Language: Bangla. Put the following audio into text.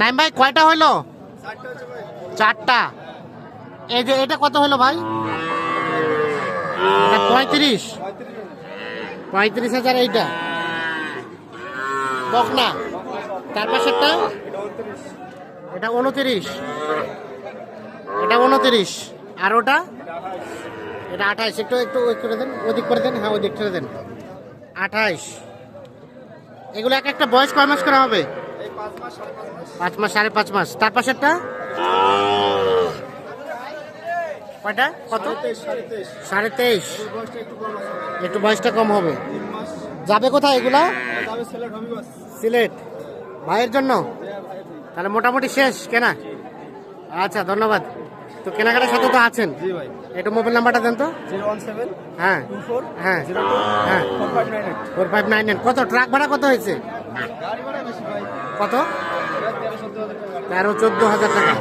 নাইম ভাই কয়টা হইল? চারটা এই যে এটা কত হলো ভাই? পঁয়ত্রিশ। পঁয়ত্রিশ হাজার এইটা। বকনা তার পাশেরটা? এটা উনতিরিশ। এটা উনতিরিশ। আর ওটা? এটা আঠাইশ। একটু একটু ওই করে দেন ওদিক করে দেন। হ্যাঁ ওদিক করে দেন। আঠাইশ। এগুলো এক একটা বয়স কয় মাস করা হবে? পাঁচ মাস সাড়ে পাঁচ মাস। তার পাশেরটা? কয়টা? কত? সাড়ে তেইশ একটু বয়সটা কম হবে। যাবে কোথায় এগুলা? সিলেট ভাইয়ের জন্য? তাহলে মোটামুটি শেষ কেনা? আচ্ছা ধন্যবাদ। তো কেনাকাটার সাথে তো আছেন? একটু মোবাইল নাম্বারটা দেন তো। হ্যাঁ। হ্যাঁ। হ্যাঁ। ফোর ফাইভ নাইন কত? ট্রাক ভাড়া কত হয়েছে? গাড়ি ভাড়া বেশি ভাই। কত? তেরো চোদ্দ হাজার টাকা।